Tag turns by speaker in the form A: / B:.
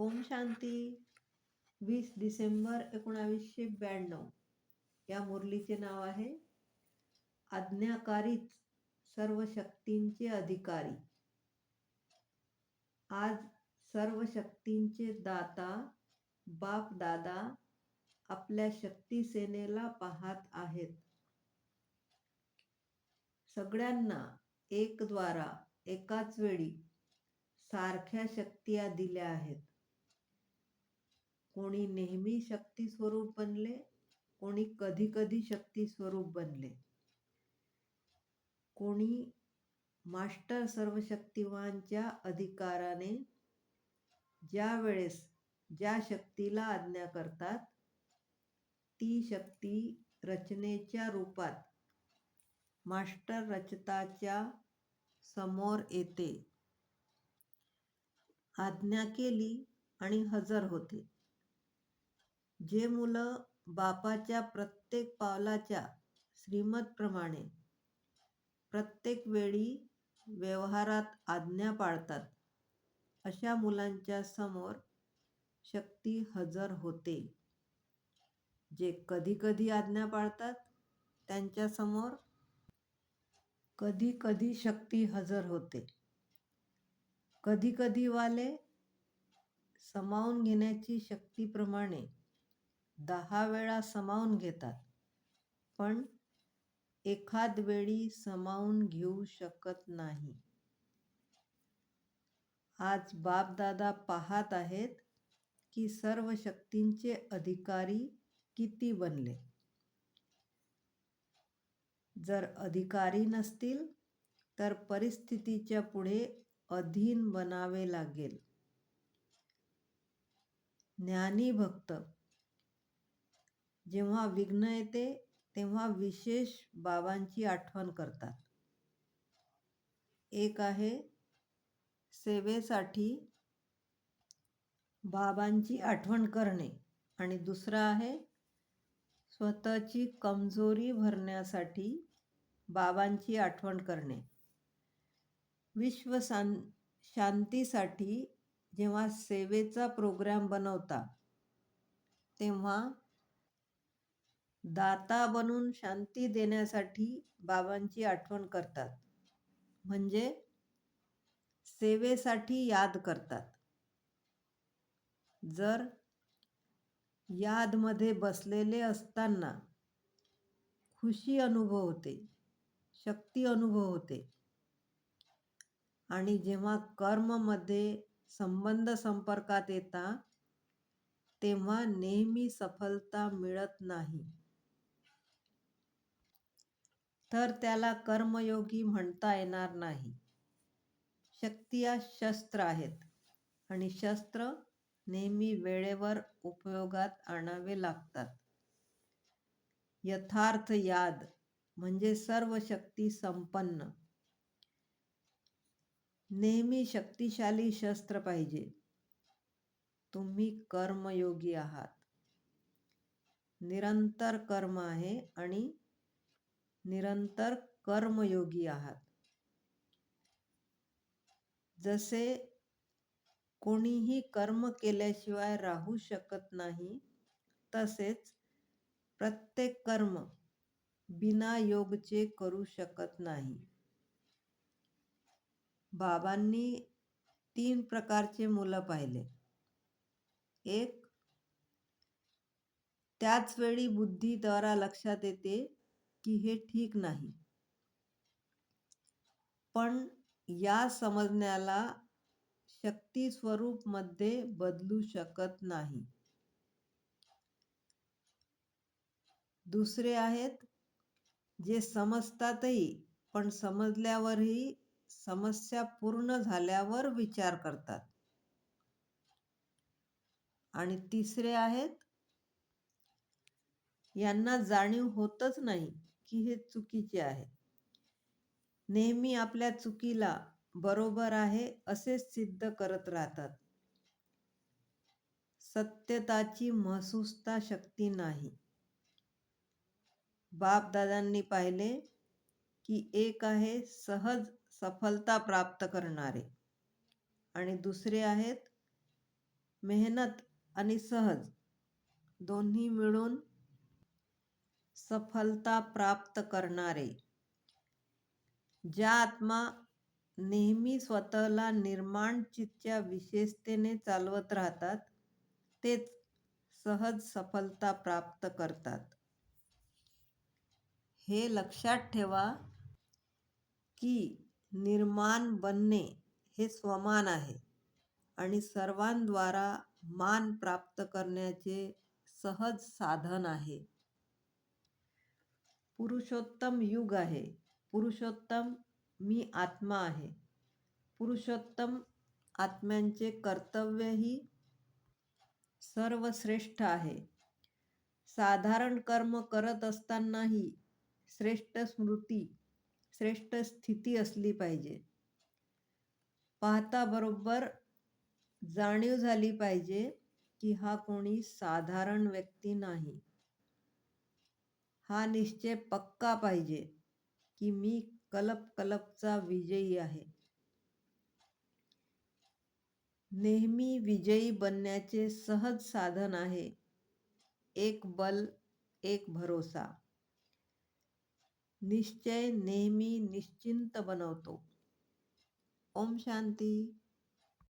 A: ओम शांती. वीस डिसेंबर एकोणावीसशे ब्याण्णव. या मुरलीचे नाव आहे आज्ञाकारीच सर्व शक्तींचे अधिकारी. आज सर्व शक्तींचे दाता बाप दादा आपल्या शक्ती सेनेला पाहत आहेत. सगळ्यांना एक द्वारा एकाच वेळी सारख्या शक्तिया दिल्या आहेत. कोणी नेहमी शक्ती स्वरूप बनले कोणी कधी कधी शक्ती स्वरूप बनले. कोणी मास्टर सर्वशक्तिवानच्या अधिकाराने ज्या वेळेस ज्या शक्तीला आज्ञा करतात ती शक्ती रचनेच्या रूपात मास्टर रचताच्या समोर येते. आज्ञा केली आणि हजर होते. जे मुलं बापाच्या प्रत्येक पावलाच्या श्रीमतप्रमाणे प्रत्येक वेळी व्यवहारात आज्ञा पाळतात अशा मुलांच्या समोर शक्ती हजर होते. जे कधी कधी आज्ञा पाळतात त्यांच्यासमोर कधीकधी कधी कधी शक्ती हजर होते. कधी कधी वाले समावून घेण्याची शक्तीप्रमाणे दहा वेळा समावून घेतात. पण एखाद वेळी समावून घेऊ शकत नाही. आज बापदादा पाहत आहेत की सर्व शक्तींचे अधिकारी किती बनले. जर अधिकारी नसतील तर परिस्थितीच्या पुढे अधीन बनावे लागेल. ज्ञानी भक्त जेव्हा विघ्न येते तेव्हा विशेष बाबांची आठवण करतात. एक आहे सेवेसाठी बाबांची आठवण करणे आणि दुसरं आहे स्वतःची कमजोरी भरण्यासाठी बाबांची आठवण करणे. विश्व शांतीसाठी जेव्हा सेवेचा प्रोग्राम बनवता तेव्हा दाता बनून शांती देण्यासाठी बाबांची आठवण करतात. म्हणजे सेवेसाठी याद करतात. जर यादमध्ये बसलेले असताना खुशी अनुभव होते शक्ती अनुभव होते आणि जेव्हा कर्ममध्ये संबंध संपर्कात येता तेव्हा नेहमी सफलता मिळत नाही. तर त्याला कर्मयोगी म्हणता येणार नाही. शक्ती या शस्त्र आहेत आणि शस्त्र नेहमी वेळेवर उपयोगात आणावे लागतात. यथार्थ याद म्हणजे सर्व शक्ती संपन्न. नेहमी शक्तिशाली शस्त्र पाहिजे. तुम्ही कर्मयोगी आहात. निरंतर कर्म आहे आणि निरंतर कर्मयोगी आहात. जसे कोणीही कर्म केल्याशिवाय राहू शकत नाही तसेच प्रत्येक कर्म बिना योगचे करू शकत नाही. बाबांनी तीन प्रकारचे मुलं पाहिले. एक त्याच वेळी बुद्धीद्वारा लक्षात येते. की हे ठीक नाही. पण या समजण्याला शक्ती स्वरूपमध्ये बदलू शकत नाही. दुसरे आहेत जे समजतातही पण समजल्यावरही समस्या पूर्ण झाल्यावर विचार करतात. आणि तिसरे आहेत यांना जाणीव होतच नाही. की हे चुकीचे आहे. नेहमी आपल्या चुकीला बरोबर आहे असे सिद्ध करत राहतात. सत्यताची महसूसता शक्ती नाही. बापदादांनी पाहिले की एक आहे सहज सफलता प्राप्त करणारे आणि दुसरे आहेत मेहनत आणि सहज. दोन्ही मिळून सफलता प्राप्त करणारे. ज्या आत्मा नेहमी स्वतःला निर्माण चित्च्या विशेषतेने चालवत राहतात तेच सहज सफलता प्राप्त करतात. हे लक्षात ठेवा की निर्माण बनणे हे स्वमान आहे आणि सर्वांद्वारा मान प्राप्त करण्याचे सहज साधन आहे. पुरुषोत्तम युग आहे. पुरुषोत्तम मी आत्मा आहे. पुरुषोत्तम आत्म्यांचे कर्तव्यही सर्वश्रेष्ठ आहे. साधारण कर्म करत असतानाही श्रेष्ठ स्मृती श्रेष्ठ स्थिती असली पाहिजे. पाहता बरोबर जाणीव झाली पाहिजे की हा कोणी साधारण व्यक्ती नाही. हा निश्चय पक्का पाहिजे की मी कलप कलपचा विजयी आहे. नेहमी विजयी बनण्याचे सहज साधन आहे. एक बल एक भरोसा. निश्चय नेहमी निश्चिंत बनवतो. ओम शांती.